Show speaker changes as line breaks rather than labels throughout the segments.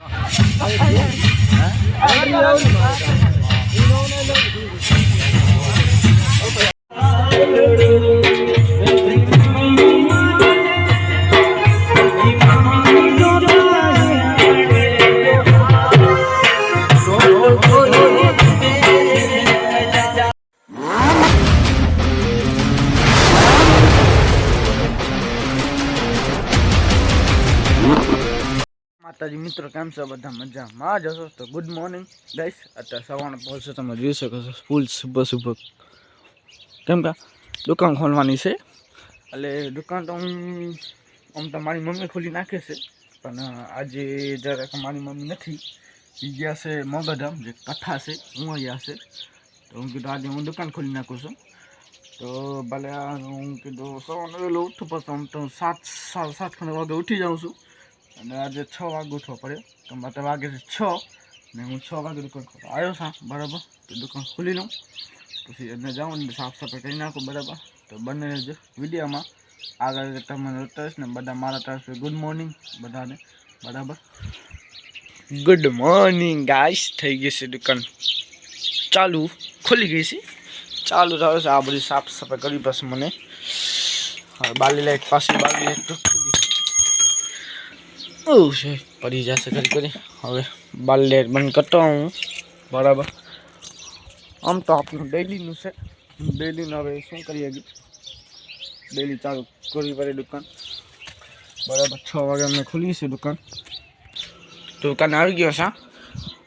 Thank you. માતાજી, મિત્રો, કેમ છો? બધા મજામાં જશો તો ગુડ મોર્નિંગ ગાઈસ અત્યારે સવારે પહોંચશો તમે જોઈ શકો છો. ફૂલ સુબહ સુબહ કેમ કે દુકાન ખોલવાની છે. એટલે દુકાન તો હું, આમ તો મારી મમ્મી ખોલી નાખે છે. પણ આજે જરાક મારી મમ્મી નથી એ ગયા છે મોગધામ જે કથા છે, હું અહીંયા છે. તો હું કીધું, આજે હું દુકાન ખોલી નાખું છું. તો ભલે હું કીધું સવારે વહેલો ઉઠું પછી આમ તો સાત સાત સાત ખંડ વાગે ઉઠી જાઉં છું. અને આજે છ વાગે ઉઠવો પડ્યો. તો મારે વાગે છે છ. ને હું છ વાગે દુકાન આવ્યો છું. બરાબર? તો દુકાન ખોલી લઉં. પછી એને જાઉં ને સાફ સફાઈ કરી નાખું, બરાબર? તો બંને જ વિડીયોમાં આગળ તમને બતાવીશ ને બધા મારા તરફથી ગુડ મોર્નિંગ બધાને. બરાબર? ગુડ મોર્નિંગ ગાઈસ થઈ ગઈ છે દુકાન. ચાલુ? ખુલી ગઈ છે? ચાલુ થયો છે આ બધી સાફ સફાઈ કરવી પડશે મને. બાલી લાઈટ પાસે બાલી લાઈટ ખુલી છે. પડી જશે કરી કરી હવે બાલી લાઈટ બંધ કરતો હું. બરાબર. આમ તો આપણું ડેલીનું છે. ડેલીનું હવે શું કરીએ ડેલી ચાલુ કરવી પડે દુકાન. બરાબર છ વાગે અમને ખુલી છે દુકાન. દુકાન આવી ગયો છે.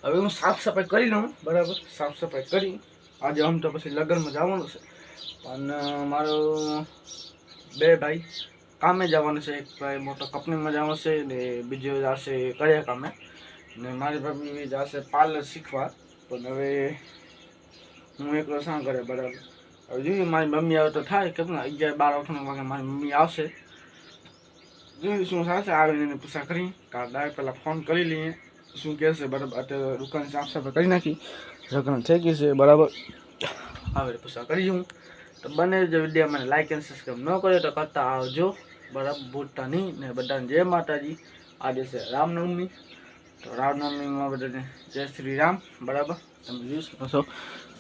હવે હું સાફ સફાઈ કરી લઉં. બરાબર સાફ સફાઈ કરી. આજે આમ તો પછી લગ્નમાં જવાનું છે. પણ અ, મારો બે ભાઈ કામે જવાનું છે, એક ભાઈ મોટો કંપનીમાં જવાનું છે ને બીજો જશે કર્યા કામે. ને મારી ભાભી જશે પાર્લર શીખવા. પણ હવે હું એકલો શા કરે બરાબર? હવે જોઈએ, મારી મમ્મી આવે તો થાય, કેમ ને અગિયાર બાર વાગ્યાના વાગે મારી મમ્મી આવશે. જોઈએ શું થશે, આવીને એને પૂછા કરી. કાલ ડાયરેક્ટ પહેલાં ફોન કરી લઈએ. શું કહેશે, બરાબર? અત્યારે દુકાન સાફ સફાઈ કરી નાખી. લગ્ન થઈ ગઈ છે, બરાબર? હવે પૂછા કરી હું. તો બંને જે વીડિયો મને લાઈક એન્ડ સબસ્ક્રાઈબ ન કરે તો કરતા આવજો. બરાબર ભૂલતા નહીં ને બધાને જય માતાજી. આજે છે રામનવમી. તો રામનવમીમાં બધાને જય શ્રી રામ. બરાબર? તમે જોઈ શકો છો.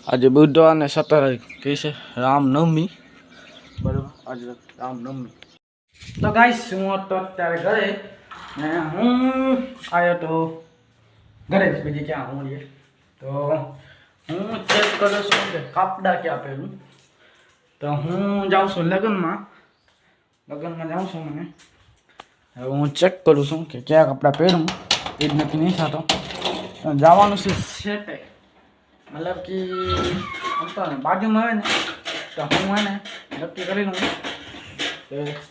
આજે બુધવાર ને સત્તર કઈ છે રામનવમી. બરાબર? આજે રામનવમી. તો ગાઈસ, હું હતો અત્યારે ઘરે ને હું આવ્યો તો ઘરે જ. બીજી ક્યાં? હું રહીએ તો હું ચેક કરું છું કે કાપડા ક્યાં પહેરું. તો હું જાઉં છું લગ્નમાં. લગ્નમાં જાઉં છું મને. હવે હું ચેક કરું છું કે કયા કપડાં પહેરું. એ જ નક્કી નહીં થતો. જવાનું છે સેટે મતલબ કે બાજુમાં આવે ને, તો હું હે ને નક્કી કરી લઉં.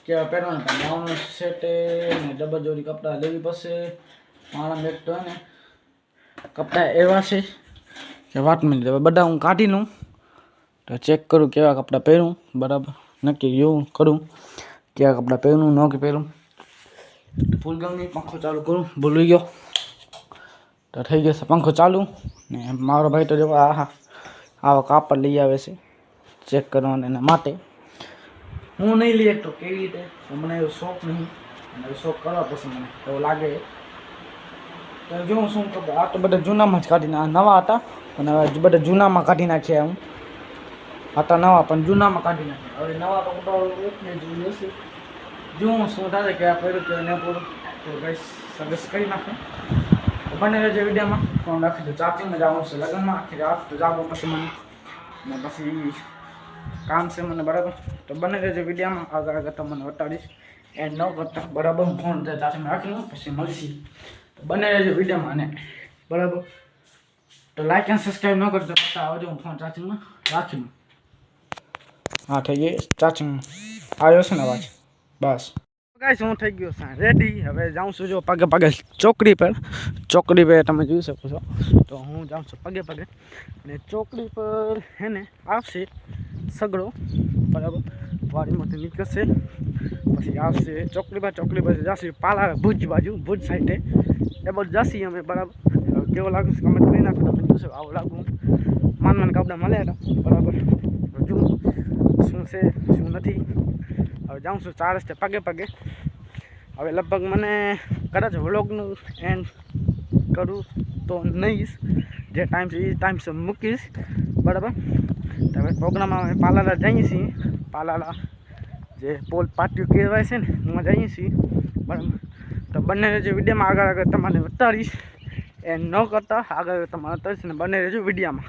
કેવા પહેરવાનું પણ જવાનું સેટે ને ડબલ જોડી કપડાં લેવી પડશે. મારા બેગ તો ને કપડાં એવા છે કે વાત મિનિટ હવે બધા હું કાઢી લઉં. તો ચેક કરું કેવા કપડાં પહેરું. બરાબર. નક્કી એવું કરું. કેવા કપડાં પહેરું ન કે પહેરું ફૂલ ગમની પંખો ચાલુ કરું, ભૂલી ગયો. તો થઈ ગયો છે પંખો ચાલુ. ને મારો ભાઈ તો જો આ આવા કાપડ લઈ આવે છે, ચેક કરવાને એના માટે. હું નહીં લઈ શકતો કેવી રીતે? મને એવો શોખ નહીં. અને શોખ કરવા પસંદ મને, એવું લાગે. તો જો શું કપડાં આ તો બધા જૂનામાં જ કાઢીને, આ નવા હતા. પણ હવે બધા જૂનામાં કાઢી નાખ્યા હું. હતા નવા, પણ જૂનામાં કાઢી નાખ્યા. હવે નવા તો બધા એક ને જોઈએ છે જોઉં શું થાય કે આ પહેરું કે ન પૂરું તો ગઈ સર્વિસ કરી નાખું તો બને રહેજો વિડીયોમાં ફોન રાખી દો ચાર્જિંગમાં જવાનું છે લગ્નમાં આખી રાત તો જાવું પછી મને ને પછી કામ છે મને બરાબર તો બને રહેજો વિડીયોમાં આગળ આગળ તમને બતાડીશ એન્ડ ન કરતા બરાબર હું ફોન ચાર્જિંગમાં રાખી લઉં પછી મળશી તો બને રહેજો વિડીયોમાં અને બરાબર તો લાઈક એન્ડ સબસ્ક્રાઈબ ન કરતો કરતા આવજો હું ફોન ચાર્જિંગમાં રાખી લઉં હા થઈ ગઈ ચાર્જિંગમાં આવ્યો છે ને અવાજ બસ. ગાઈસ, હું થઈ ગયો સાહેબ રેડી હવે જાઉં છું જો પગે પગે ચોકડી પર. ચોકડી પર તમે જોઈ શકો છો. તો હું જાઉં છું પગે પગે. ને ચોકડી પર હે ને આવશે સગડો. બરાબર? વાડીમાંથી નીકળશે. પછી આવશે ચોકડી પર ચોકડી પર જશે પાલા ભુજ બાજુ, ભુજ સાઈડે. એ બધું જશે અમે, બરાબર? કેવો લાગે છે કમેન્ટ કરી નાખો, તમે જોશો. આવું લાગુ માન માન કાપડા મળ્યા હતા. બરાબર? શું છે, શું નથી? જાઉં છું ચાર રસ્તે પગે પગે. હવે લગભગ મને કદાચ વ્લોગનું એન્ડ કરું તો નહીં જે ટાઈમ છે એ ટાઈમ છે મૂકીશ. બરાબર? હવે પ્રોગ્રામમાં અમે પાલાલા જઈએ છીએ. પાલાલા જે પોલ પાટિયું કહેવાય છે ને, એમાં જઈએ છીએ. બરાબર? તો બંને જે વિડીયોમાં આગળ આગળ તમારે ઉતારીશ. એ ન કરતા આગળ તમારે ઉતારીશ ને બંને રહેજો વિડીયામાં.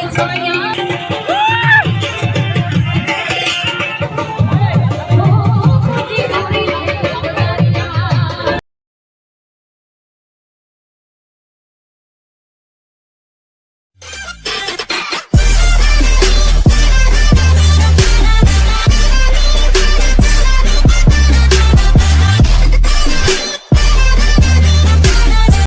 Good time.